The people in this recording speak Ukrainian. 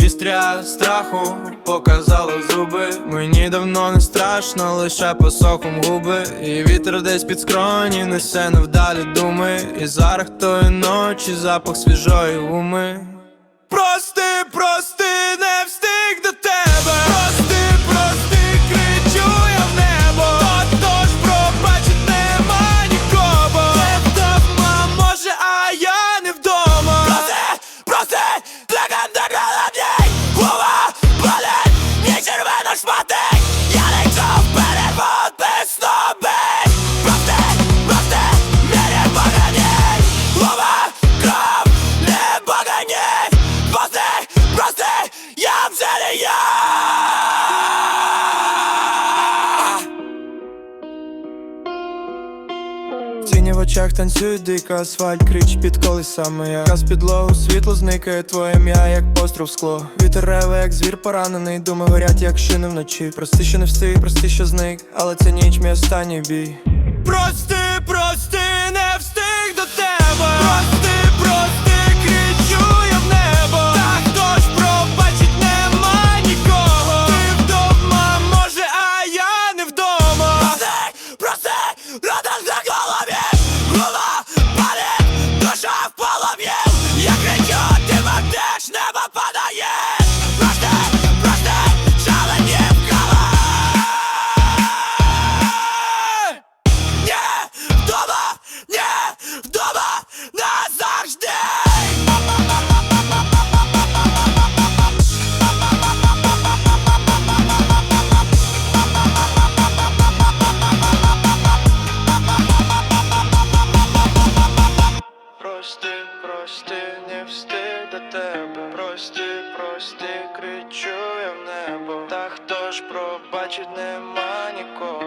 Вістря страху показало зуби. Мені давно не страшно, лише посохом губи. І вітер десь під скроні несе невдалі думи. І зараз тої ночі запах свіжої гуми. Прости, прости, не встиг Тіні в очах танцюють дика асфальт крич під колесами. Я Газ підлогу, світло зникає, твоє ім'я, як постріл скло. Вітер реве, як звір поранений, думи горять, як шини вночі. Прости, що не встиг, прости, що зник, але це ніч мій останній бій. Прости, Прости, прости, не встиг до тебе. Прости, прости, кричу я в небо. Та хто ж пробачить нема нікого.